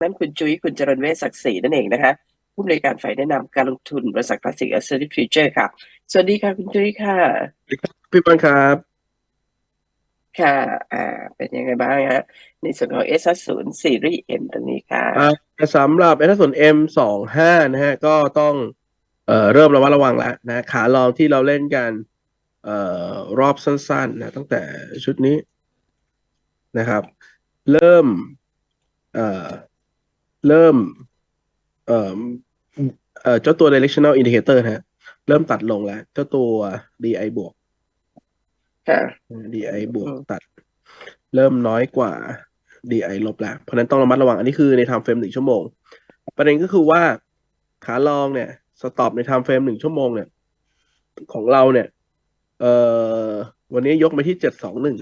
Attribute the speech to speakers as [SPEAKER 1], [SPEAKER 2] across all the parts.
[SPEAKER 1] นั่นคุณจุ้ยคุณจรณเวชศักดิ์ศรีนั่นเองนะคะผู้บริการฝ่ายแนะนำการลงทุนบริษัทคลาสสิกแอสเซทฟิวเจอร์ค่ะ สวัสดีค่ะ คุณจุ้ยค่ะ
[SPEAKER 2] พี่ปันครับ
[SPEAKER 1] ค่ะ อ่า เป็นยังไงบ้างฮะในส่วนของ S ศูนย์ซีรีส์ M ตัวนี้ค่ะ
[SPEAKER 2] อ่าสำหรับเอทส่วน M สองห้านะฮะ ก็ต้องเอ่อเริ่มระมัดระวังแล้วนะขาลองที่เราเล่นกันเอ่อรอบสั้นๆนะตั้งแต่ชุดนี้นะครับ เริ่มเอ่อ เริ่มเอ่อเอ่อเจ้าตัว directional indicator นะฮะ เริ่มตัดลงแล้ว เจ้าตัว DI บวก
[SPEAKER 1] ค่ะ
[SPEAKER 2] DI บวก
[SPEAKER 1] อืม
[SPEAKER 2] ตัด เริ่มน้อยกว่า DI ลบแล้ว เพราะฉะนั้นต้องระมัดระวัง อันนี้คือใน time frame หนึ่งชั่วโมง ประเด็นก็คือว่าขาลองเนี่ย สต็อปใน time frame หนึ่งชั่วโมงเนี่ย ของเราเนี่ย เอ่อ วันนี้ยกไปที่เจ็ดสองหนึ่ง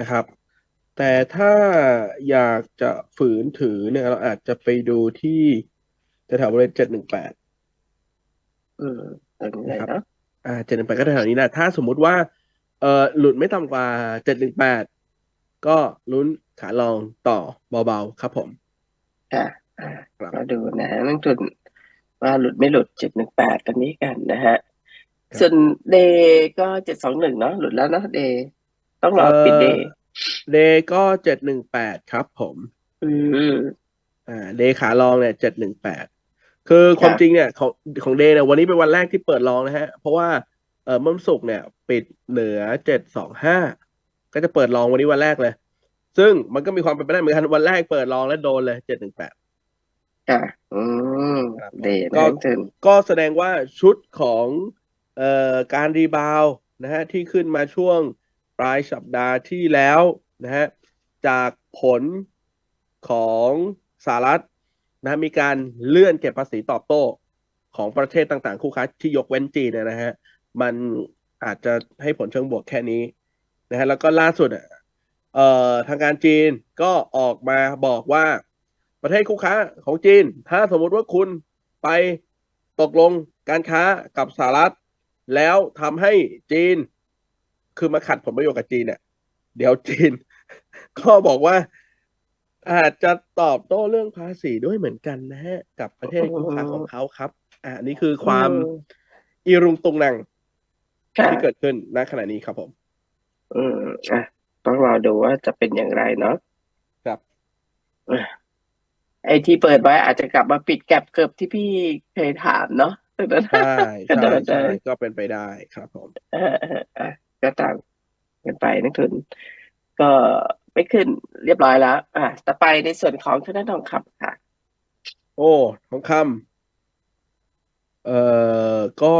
[SPEAKER 2] นะครับ แต่ถ้าอยากจะฝืนถือเนี่ย เราอาจจะไปดูที่แถวๆบริเวณเจ็ดหนึ่งแปด
[SPEAKER 1] อืมเป็นยังไงเนาะ
[SPEAKER 2] อ่าเจ็ดหนึ่งแปดก็แถวๆนี้นะถ้าสมมุติว่า เอ่อหลุดไม่ต่ำกว่าเจ็ดหนึ่งแปดก็ลุ้นขาลองต่อเบาๆครับผม
[SPEAKER 1] ค่ะอ่า
[SPEAKER 2] ครับ
[SPEAKER 1] มาดูนะนักทุนว่าหลุดไม่หลุดเจ็ดหนึ่งแปดตัวนี้กันนะฮะ
[SPEAKER 2] ครับ
[SPEAKER 1] ส่วนเดย์ก็เจ็ดสองหนึ่งเนาะหลุดแล้วเนาะเดย์ต้องรอปิดเดย์
[SPEAKER 2] เดย์ก็เจ็ดหนึ่งแปดครับผม
[SPEAKER 1] อืม
[SPEAKER 2] อ่าเดย์ขาลองเนี่ยเจ็ดหนึ่งแปดคือความ
[SPEAKER 1] ครับ
[SPEAKER 2] จริงเนี่ยของของเดย์เนี่ยวันนี้เป็นวันแรกที่เปิดลองนะฮะ เพราะว่าเออเมื่อวันศุกร์เนี่ย ปิดเหนือเจ็ดสองห้าก็จะเปิดลองวันนี้วันแรกเลย ซึ่งมันก็มีความเป็นไปได้เหมือนกันวันแรกเปิดลองแล้วโดนเลยเจ็ดหนึ่งแปด
[SPEAKER 1] ค่ะอืม
[SPEAKER 2] ครับ
[SPEAKER 1] เดย์
[SPEAKER 2] ก็
[SPEAKER 1] นะนักทุน
[SPEAKER 2] ก็แสดงว่าชุดของเอ่อการรีบาวด์นะฮะที่ขึ้นมาช่วง ปลายสัปดาห์ที่แล้วนะฮะจากผลของสหรัฐนะฮะมีการเลื่อนเก็บภาษีตอบโต้ของประเทศต่างๆ คู่ค้าที่ยกเว้นจีนนะฮะมันอาจจะให้ผลเชิงบวกแค่นี้นะฮะแล้วก็ล่าสุดอะเอ่อทางการจีนก็ออกมาบอกว่าประเทศคู่ค้าของจีน ถ้าสมมุติว่าคุณไปตกลงการค้ากับสหรัฐ แล้วทำให้จีน คือมาขัดผลประโยชน์กับจีนเนี่ยเดี๋ยวจีน ก็บอกว่า อาจจะตอบโต้เรื่องภาษีด้วยเหมือนกันนะฮะ กับประเทศคู่ค้าของเขาครับ อ่านี่คือความ
[SPEAKER 1] อืม
[SPEAKER 2] อีรุงตุงนัง
[SPEAKER 1] ค่ะ
[SPEAKER 2] ที่เกิดขึ้นณขณะนี้ครับผม
[SPEAKER 1] อืมอะต้องรอดูว่าจะเป็นอย่างไรเนาะ
[SPEAKER 2] ครับ
[SPEAKER 1] ไอ้ที่เปิดไว้อาจจะกลับมาปิดแก็บเกือบที่พี่เคยถามเนาะตอนนั้น
[SPEAKER 2] ใช่
[SPEAKER 1] ก็
[SPEAKER 2] ใช่
[SPEAKER 1] เดิน
[SPEAKER 2] ใช่
[SPEAKER 1] ได้
[SPEAKER 2] ก็เป็นไปได้ครับผม
[SPEAKER 1] เออเอออะ ก็ต่ามกันไปนักทุนก็ไม่ขึ้นเรียบร้อยแล้ว อะต่อไปในส่วนของธนาคารทองคำค่ะ
[SPEAKER 2] โอ้ทองคำเอ่อก็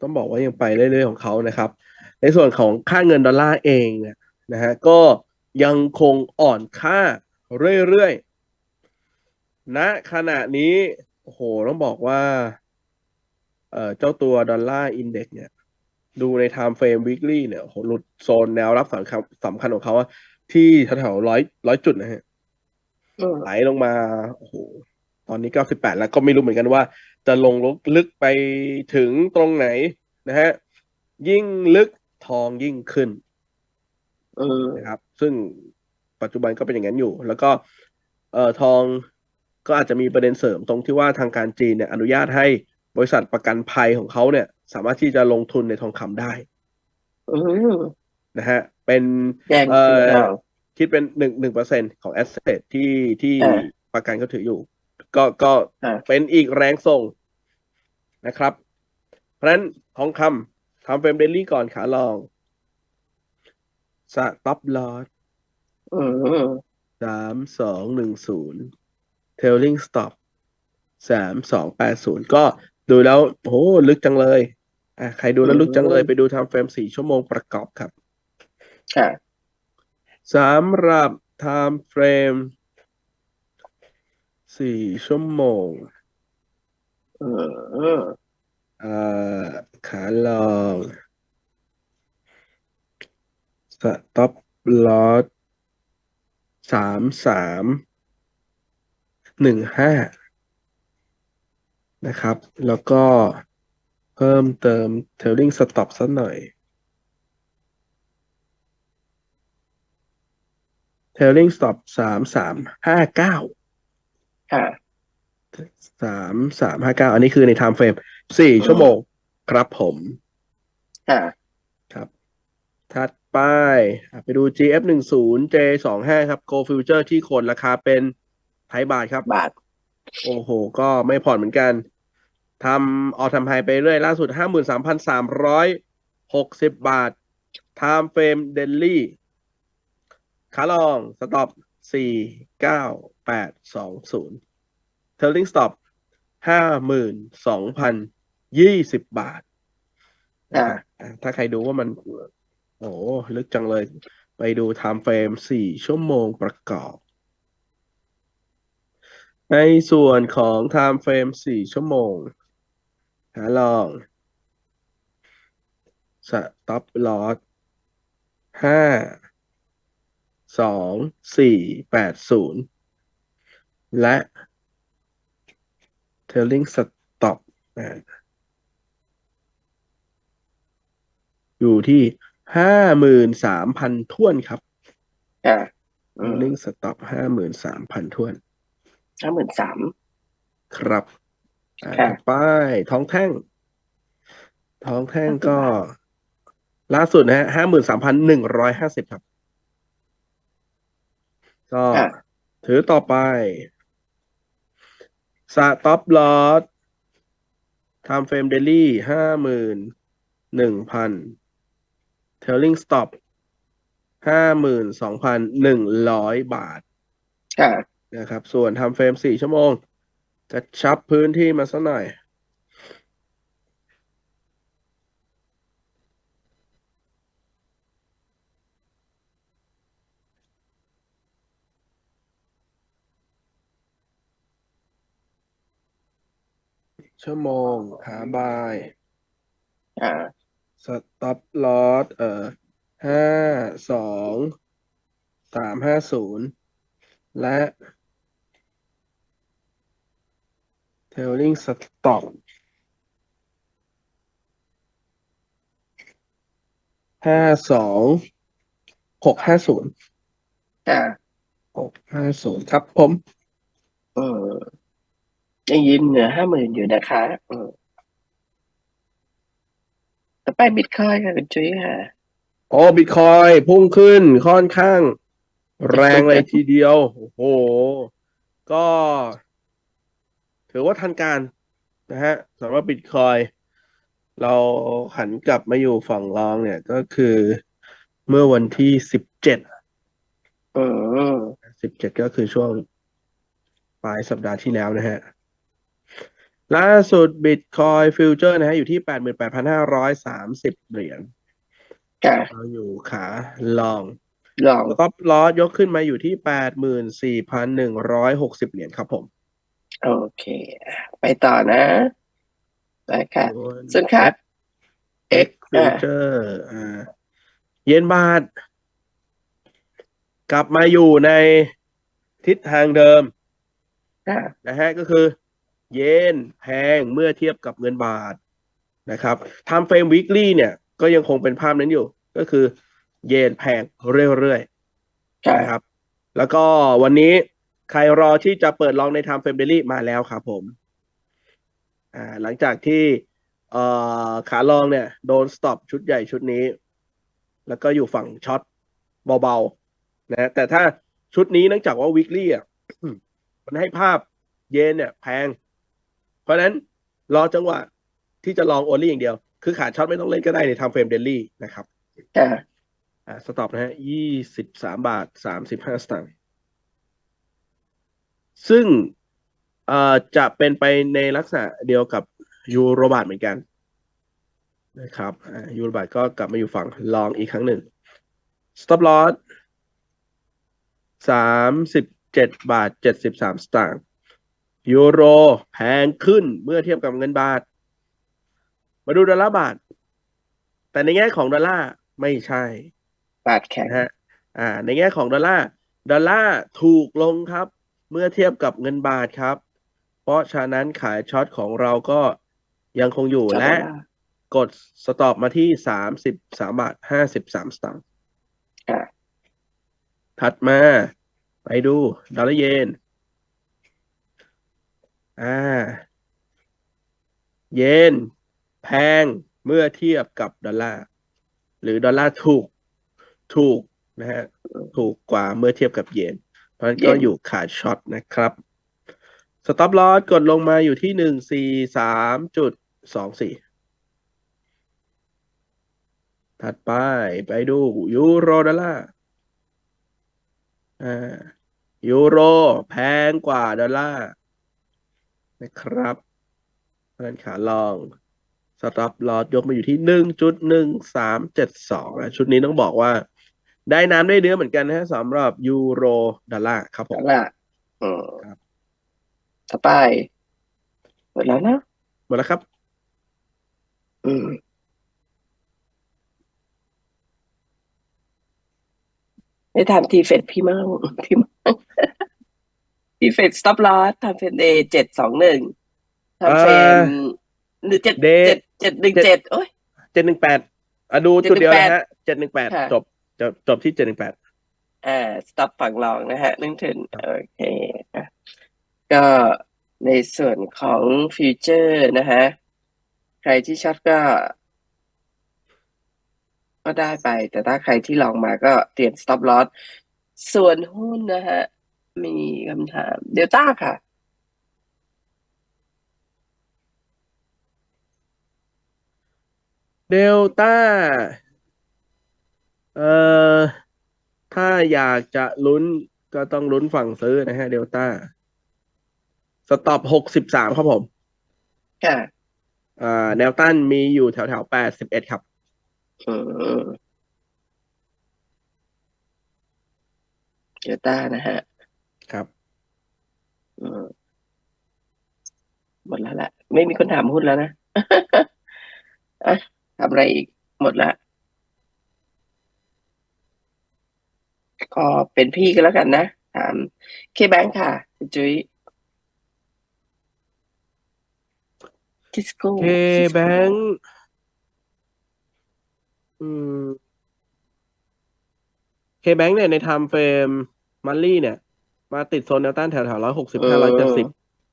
[SPEAKER 2] ต้องบอกว่ายังไปเรื่อยๆของเขานะครับ ในส่วนของค่าเงินดอลลาร์เองเนี่ยนะฮะก็ยังคงอ่อนค่าเรื่อยๆณขณะนี้โอ้โหต้องบอกว่าเอ่อเจ้าตัวดอลลาร์อินเด็กเนี่ย ดูใน time frame weekly เนี่ยโอ้โหหลุดโซนแนวรับสำคัญสำคัญของเขาอะที่แถวๆร้อยร้อยจุดนะฮะ
[SPEAKER 1] อืม
[SPEAKER 2] ไหลลงมาโอ้โหตอนนี้เก้าสิบแปดแล้วก็ไม่รู้เหมือนกันว่า จะลงลึกไปถึงตรงไหนนะฮะ ยิ่งลึกทองยิ่งขึ้น
[SPEAKER 1] อืม
[SPEAKER 2] นะครับ ซึ่งปัจจุบันก็เป็นอย่างนั้นอยู่ แล้วก็ เอ่อทองก็อาจจะมีประเด็นเสริมตรงที่ว่าทางการจีนเนี่ย อนุญาตให้ บริษัทประกันภัยของเขาเนี่ย สามารถที่จะลงทุนในทองคำได้
[SPEAKER 1] อืม
[SPEAKER 2] นะฮะ เป็น
[SPEAKER 1] แดง
[SPEAKER 2] เอ่
[SPEAKER 1] จริง
[SPEAKER 2] อ
[SPEAKER 1] เรา
[SPEAKER 2] คิดเป็นหนึ่งหนึ่งเปอร์เซ็นของแอสเซทที่ที่
[SPEAKER 1] อ่า
[SPEAKER 2] ประกันเขาถืออยู่ ก็ก็
[SPEAKER 1] อ่า
[SPEAKER 2] เป็นอีกแรงส่งนะครับ เพราะฉะนั้นทองคำทำเฟรมเดลี่ก่อนขาลองสต็อปลอส
[SPEAKER 1] อืม
[SPEAKER 2] สามสองหนึ่งศูนย์เทลลิงสต็อปสามสองแปดศูนย์ก็ ดูแล้วโหลึกจังเลย อะใครดูแล้วลึกจังเลย ไปดูทำเฟรมสี่ชั่วโมงประกอบครับ
[SPEAKER 1] ค่ะ
[SPEAKER 2] สำหรับ time frame สี่ชั่วโมง
[SPEAKER 1] อืม
[SPEAKER 2] เอ่อขาลอง stop loss สามสามหนึ่งห้า นะครับ แล้วก็เพิ่มเติม trailing stop สักหน่อย trailing stop สามสามห้าเก้า
[SPEAKER 1] ค่ะ
[SPEAKER 2] สามสามห้าเก้าอันนี้คือใน time frame สี่ชั่วโมงครับผม
[SPEAKER 1] ค่ะ
[SPEAKER 2] ครับ ถัดไปอะไปดู GF หนึ่งศูนย์ J สองห้าครับ Go Future ที่โคนราคาเป็นไทยบาทครับ
[SPEAKER 1] บาท
[SPEAKER 2] โอ้โห ก็ไม่ผ่อนเหมือนกัน ทำออทำไฮไปเรื่อยล่าสุดห้าหมื่นสามพันสามร้อยหกสิบบาท Time Frame Daily ขาลองสต็อปสี่เก้าแปดสองศูนย์ Trailing Stop ห้าหมื่นสองพันยี่สิบบาท
[SPEAKER 1] อ่า
[SPEAKER 2] อะถ้าใครดูว่ามัน โอ้โหลึกจังเลย ไปดู Time Frame สี่ชั่วโมงประกอบ ในส่วนของ Time Frame สี่ชั่วโมง หาลอง Stop Loss ห้าสองสี่แปดศูนย์และ Trailing Stop อ่าอยู่ที่ห้าหมื่นสามพันท่วนครับ
[SPEAKER 1] ค่ะอืม
[SPEAKER 2] Trailing Stop ห้าหมื่นสามพันท่วน
[SPEAKER 1] ห้าหมื่นสาม
[SPEAKER 2] ครับอ่า
[SPEAKER 1] ค่ะ
[SPEAKER 2] ต่อไปท้องแท่ง ท้องแท่งก็ ล่าสุดนะฮะห้าหมื่นสามพันหนึ่งร้อยห้าสิบครับ ก็
[SPEAKER 1] ค่ะ
[SPEAKER 2] ถือต่อไปสต็อปลอสทำเฟรมเดลี่ห้าหมื่นหนึ่งพันเทลลิงสต็อปห้าหมื่นสองพันหนึ่งร้อยบาท
[SPEAKER 1] ค่ะ
[SPEAKER 2] นะครับ ส่วนทำเฟรมสี่ชั่วโมง กระชับพื้นที่มาสักหน่อย ชั่วโมงขาบาย
[SPEAKER 1] อ่า
[SPEAKER 2] สต็อปลอสเอ่อห้าสองสามห้าศูนย์และ Trailing Stop ห้าสองหกห้าศูนย์
[SPEAKER 1] ค่ะ
[SPEAKER 2] หกห้าศูนย์ครับผม
[SPEAKER 1] เออยังยืนเหนือห้าหมื่นอยู่นะคะ เออต่อไปบิตคอยค่ะคุณจุ้ยค่ะ
[SPEAKER 2] โอ้บิตคอยพุ่งขึ้นค่อนข้าง แรงเลยทีเดียว โอ้โห ก็ ถือว่าทันการนะฮะสำหรับบิตคอยเราหันกลับมาอยู่ฝั่งรองเนี่ยก็คือเมื่อวันที่สิบเจ็ด
[SPEAKER 1] อืม
[SPEAKER 2] สิบเจ็ดก็คือช่วงปลายสัปดาห์ที่แล้วนะฮะ ล่าสุดบิตคอยฟิวเจอร์นะฮะ อยู่ที่แปดหมื่นแปดพันห้าร้อยสามสิบเหรียญ
[SPEAKER 1] ค่ะ
[SPEAKER 2] เราอยู่ขาลอง
[SPEAKER 1] ลอง
[SPEAKER 2] สต็อปลอสยกขึ้นมาอยู่ที่แปดหมื่นสี่พันหนึ่งร้อยหกสิบเหรียญครับผม
[SPEAKER 1] โอเค ไปต่อนะไปค่ะส่วนค่ะ X
[SPEAKER 2] ฟิวเจอร์อ่าเยนบาท กลับมาอยู่ในทิศทางเดิม
[SPEAKER 1] ค่ะ
[SPEAKER 2] นะฮะก็คือ เยนแพงเมื่อเทียบกับเงินบาทนะครับทำเฟรมวีคลี่เนี่ย ก็ยังคงเป็นภาพนั้นอยู่ ก็คือ เยนแพงเรื่อยๆ
[SPEAKER 1] ค่ะ
[SPEAKER 2] นะครับ แล้วก็วันนี้ ใครรอที่จะเปิดลองใน Time Frame Daily มาแล้วครับผมอ่าหลังจากที่เอ่อขาลองเนี่ย โดนสต็อปชุดใหญ่ชุดนี้ แล้วก็อยู่ฝั่งช็อตเบาๆนะแต่ถ้าชุดนี้เนื่องจากว่า weekly อะมันให้ภาพเยนเนี่ย แพง เพราะฉะนั้นรอจังหวะที่จะลองโอลี่อย่างเดียว คือขาช็อตไม่ต้องเล่นก็ได้ใน Time Frame Daily นะครับ
[SPEAKER 1] ค่ะ
[SPEAKER 2] อ่าสต็อปนะฮะยี่สิบสามบาทสามสิบห้าสตางค์ ซึ่งเอ่อจะเป็นไปในลักษณะเดียวกับยูโรบาทเหมือนกันนะครับอ่ายูโรบาทก็กลับมาอยู่ฝั่งลองอีกครั้งหนึ่ง stop loss สามสิบเจ็ดบาทเจ็ดสิบสามสตางค์ยูโรแพงขึ้นเมื่อเทียบกับเงินบาท มาดูดอลลาร์บาท แต่ในแง่ของดอลลาร์ไม่ใช่
[SPEAKER 1] บาทแข็ง
[SPEAKER 2] นะฮะอ่า ในแง่ของดอลลาร์ดอลลาร์ถูกลงครับ เมื่อเทียบกับเงินบาทครับ เพราะฉะนั้นขายช็อตของเราก็ยังคงอยู่
[SPEAKER 1] ช็อต
[SPEAKER 2] และ
[SPEAKER 1] ดอลลาร์
[SPEAKER 2] กดสต็อปมาที่สามสิบสามบาทห้าสิบสามสตางค์
[SPEAKER 1] ค่ะ
[SPEAKER 2] ถัดมา ไปดูดอลลาร์เยน อ่า เยน แพงเมื่อเทียบกับดอลลาร์ หรือดอลลาร์ถูก ถูกนะฮะ ถูกกว่าเมื่อเทียบกับเยนเพ ราะฉะนั้นก็
[SPEAKER 1] เยน
[SPEAKER 2] อยู่ขาดช็อตนะครับสต็อปลอสกดลงมาอยู่ที่หนึ่งสี่สามจุดสองสี่ถัดไปไปดูยูโรดอลลาร์อ่ายูโรแพงกว่าดอลลาร์นะครับเพราะฉะนั้นขาลองสต็อปลอสยกมาอยู่ที่หนึ่งจุดหนึ่งสามเจ็ดสองชุดนี้ต้องบอกว่า ได้น้ำได้เนื้อเหมือนกันนะฮะสำหรับยูโรดอลลาร์ครับผม
[SPEAKER 1] เอาล่ะอืม
[SPEAKER 2] ครับ
[SPEAKER 1] ต่อไปหมดแล้วนะ
[SPEAKER 2] หมดแล้วครับ
[SPEAKER 1] อืมได้ทำทีเฟดพี่มั่งพี่มั่งทีเฟดสต็อปลอสทำเฟดเดย์เจ็ดสองหนึ่งทำเฟรมหรือเจ็ด
[SPEAKER 2] Day
[SPEAKER 1] เจ็ดเจ็ดหนึ่งเจ็ดโอ้ย
[SPEAKER 2] เจ็ดหนึ่งแปดอะดูจุดเดียวนะฮะเจ็ดหนึ่งแปด
[SPEAKER 1] ค่ะ
[SPEAKER 2] จบ จบจบที่เจ็ดหนึ่งแปด
[SPEAKER 1] อ่าสต็อปฝั่งรองนะฮะนึกถึงโอเคอะก็ในส่วนของฟิวเจอร์นะฮะ ใครที่ช็อตก็ ก็ได้ไป แต่ถ้าใครที่ลองมาก็เตรียม stop loss ส่วนหุ้นนะฮะ มีคำถามเดลต้าค่ะ
[SPEAKER 2] เดลต้า เอ่อถ้า อยากจะลุ้นก็ต้องลุ้นฝั่งซื้อนะฮะเดลต้าสต็อปหกสิบสามครับผม
[SPEAKER 1] ค่ะ
[SPEAKER 2] อ่าแนวต้านมีอยู่แถวแถวแปดสิบเอ็ดครับ
[SPEAKER 1] อืมเดลต้านะฮะ
[SPEAKER 2] ครับ
[SPEAKER 1] อืมหมดแล้วแหละไม่มีคนถามหุ้นแล้วนะอะทำอะไรอีก หมดละ ก็เป็นพี่ก็แล้วกันนะ ถามเคแบงค่ะคุณจุ้ยทิสโก้
[SPEAKER 2] เคแบงอืมเคแบงเนี่ยในไทม์เฟรมมันลี่เนี่ย มาติดโซนแนวต้านแถวแถวร้อยหกสิบห้าร้อยเจ็ดสิบ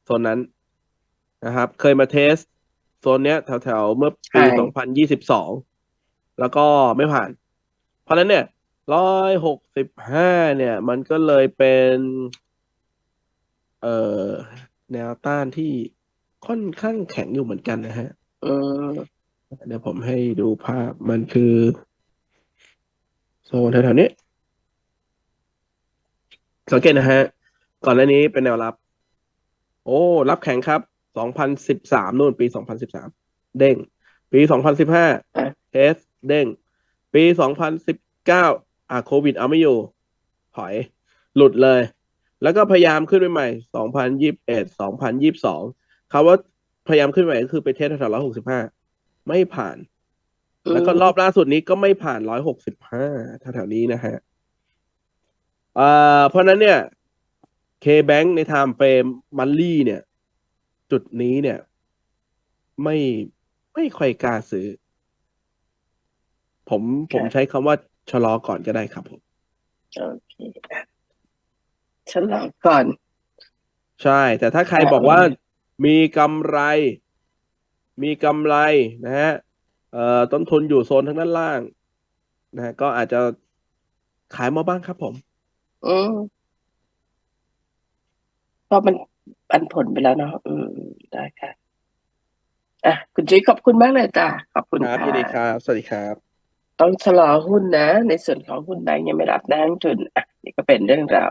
[SPEAKER 2] โซนนั้นนะครับ เคยมาเทส โซนเนี้ยแถวแถวๆเมื่อปีสองพันยี่สิบสองแล้วก็ไม่ผ่าน เพราะฉะนั้นเนี่ย ร้อยหกสิบห้าเนี่ย มันก็เลยเป็น เอ่อแนวต้านที่ค่อนข้างแข็งอยู่เหมือนกันนะฮะ
[SPEAKER 1] อืม
[SPEAKER 2] เดี๋ยวผมให้ดูภาพมันคือ โซนแถวๆนี้ สังเกตนะฮะ ก่อนหน้านี้เป็นแนวรับ โอ้ รับแข็งครับ2013นู่นปี2013เด้ง ปี2015เทสเด้ง ปี2019อ่ะโควิดเอาไม่อยู่ ถอย หลุดเลย แล้วก็พยายามขึ้นไปใหม่2021 2022คำว่าพยายามขึ้นไปใหม่ก็คือไปเทสแถวๆ165ไม่ผ่าน แล้วก็รอบล่าสุดนี้ก็ไม่ผ่านร้อยหกสิบห้าแถวๆนี้นะฮะเอ่อเพราะฉะนั้นเนี่ย K-Bank ในไทม์เฟรมมันลี่เนี่ย จุดนี้เนี่ย ไม่ไม่ค่อยกล้าซื้อ ผมผมใช้คำว่า ชะลอก่อนก็ได้ครับผม
[SPEAKER 1] โอเคอะฉันลองก่อน
[SPEAKER 2] ใช่ แต่ถ้าใคร
[SPEAKER 1] ครับ
[SPEAKER 2] บอกว่ามีกำไร มีกำไรนะฮะเอ่อต้นทุนอยู่โซนทางด้านล่างนะฮะก็อาจจะขายมาบ้างครับผม
[SPEAKER 1] อืมเพราะมันปันผลไปแล้วเนาะอืมได้ค่ะอะคุณจุ้ยขอบคุณมากเลยจ้ะขอบคุณ
[SPEAKER 2] ครับ
[SPEAKER 1] ค่ะ
[SPEAKER 2] ยินดีครับ สวัสดีครับ
[SPEAKER 1] ต้องชะลอหุ้นนะ ในส่วนของหุ้นแบงก์ยังไม่รับนะนักทุนอะนี่ก็เป็นเรื่องราว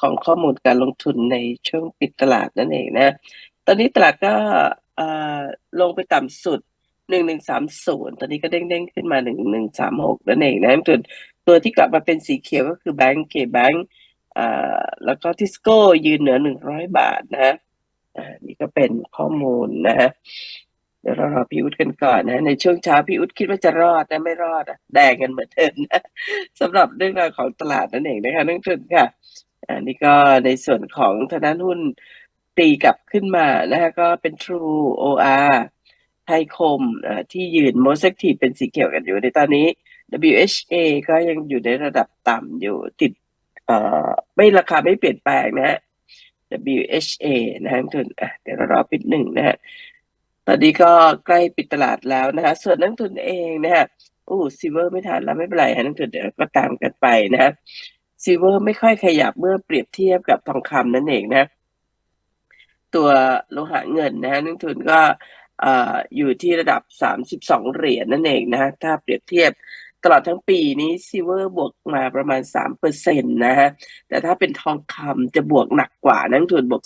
[SPEAKER 1] ของข้อมูลการลงทุนในช่วงปิดตลาดนั่นเองนะ ตอนนี้ตลาดก็ลงไปต่ำสุดหนึ่งหนึ่งสามศูนย์ตอนนี้ก็เด้งๆขึ้นมาหนึ่งหนึ่งสามหกนั่นเองนะทุนตัวที่กลับมาเป็นสีเขียวก็คือแบงก์เคแบงก์แล้วก็ทิสโก้ยืนเหนือหนึ่งร้อยบาทนะอ่านี่ก็เป็นข้อมูลนะฮะ เดี๋ยวเรารอพี่อุดกันก่อนนะในช่วงเช้าพี่อุดคิดว่าจะรอดนะไม่รอดอะแดงกันเหมือนเดิมนะสำหรับเรื่องราวของตลาดนั่นเองนะคะนักทุนค่ะอันนี้ก็ในส่วนของทางด้าหุ้นตีกลับขึ้นมานะฮะก็เป็น True OR ไทยคมที่ยืน most active เป็นสีเขียวกันอยู่ในตอนนี้ WHA ก็ยังอยู่ในระดับต่ำอยู่ติดอ่อไม่ราคาไม่เปลี่ยนแปลงนะฮะ WHA นะฮะนักลงทุนอะเดี๋ยวเรารอปิดหนึ่งนะฮะ ตอนนี้ก็ใกล้ปิดตลาดแล้วนะคะส่วนนักทุนเองนะฮะโอ้ซิเวอร์ไม่ทันแล้วไม่เป็นไรฮะนักทุนเดี๋ยวก็ตามกันไปนะฮะซิเวอร์ไม่ค่อยขยับเมื่อเปรียบเทียบกับทองคำนั่นเองนะตัวโลหะเงินนะฮะนักทุนก็อ่ออยู่ที่ระดับ 32 เหรียญนั่นเองนะฮะถ้าเปรียบเทียบ ตลอดทั้งปีนี้ซิเวอร์บวกมาประมาณ 3%นะฮะ แต่ถ้าเป็นทองคำจะบวกหนักกว่านักลงทุนบวก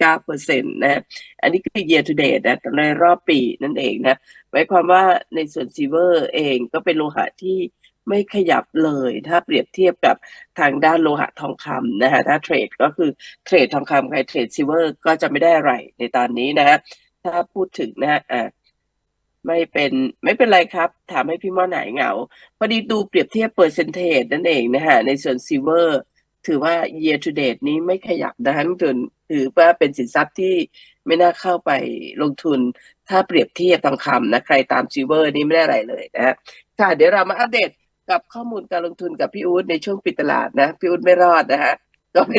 [SPEAKER 1] 39%นะฮะ อันนี้คือ year to date นะในรอบปีนั่นเองนะ หมายความว่าในส่วนซิเวอร์เองก็เป็นโลหะที่ไม่ขยับเลยถ้าเปรียบเทียบกับทางด้านโลหะทองคำนะฮะ ถ้าเทรดก็คือเทรดทองคำใครเทรดซิเวอร์ก็จะไม่ได้อะไรในตอนนี้นะฮะ ถ้าพูดถึงนะฮะอ่า ไม่เป็นไม่เป็นไรครับ ถามให้พี่ม่อนหายเหงา พอดีดูเปรียบเทียบเปอร์เซนเทจนั่นเองนะฮะในส่วนซิเวอร์ถือว่า year to date นี้ไม่ขยับนะฮะลงทุนถือว่าเป็นสินทรัพย์ที่ไม่น่าเข้าไปลงทุน ถ้าเปรียบเทียบทองคำนะใครตามซิเวอร์นี้ไม่ได้อะไรเลยนะฮะค่ะเดี๋ยวเรามาอัปเดตกับข้อมูลการลงทุนกับพี่อู๊ดในช่วงปิดตลาดนะ พี่อู๊ดไม่รอดนะฮะก็ไม่